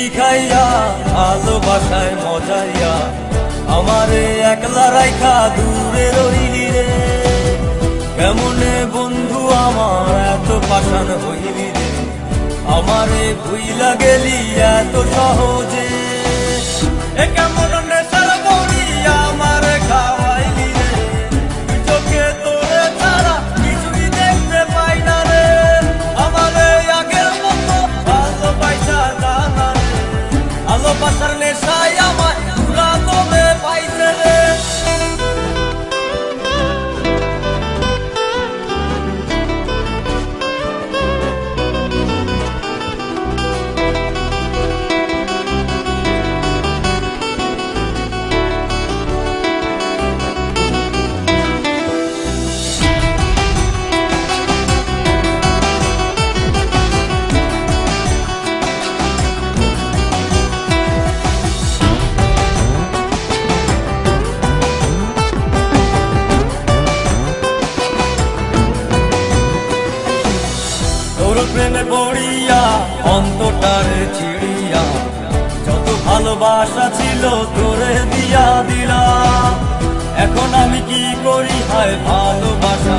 শিখাইয়া, ভালোবাসায় মজাইয়া, আমারে একলা রাইখা দূরে রইলি রে। কেমনে বন্ধু আমার এত পাঠান হইলি রে? আমারে ভুইলা গেলি এত সহজে। প্রেমে পড়িয়া অন্তটারে ছিড়িয়া, যত ভালোবাসা ছিল তোরে দিয়া দিলা এখন আমি কি করি? হায়, ভালোবাসা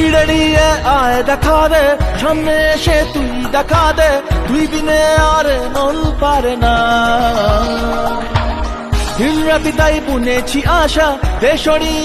ভিড়ে নিয়ে আয় দেখা দে, সামনে এসে তুই দেখা দে তুই বিনে আর মন পারে না। দিন রাতি তাই বুনেছি আশা দেশড়িয়ে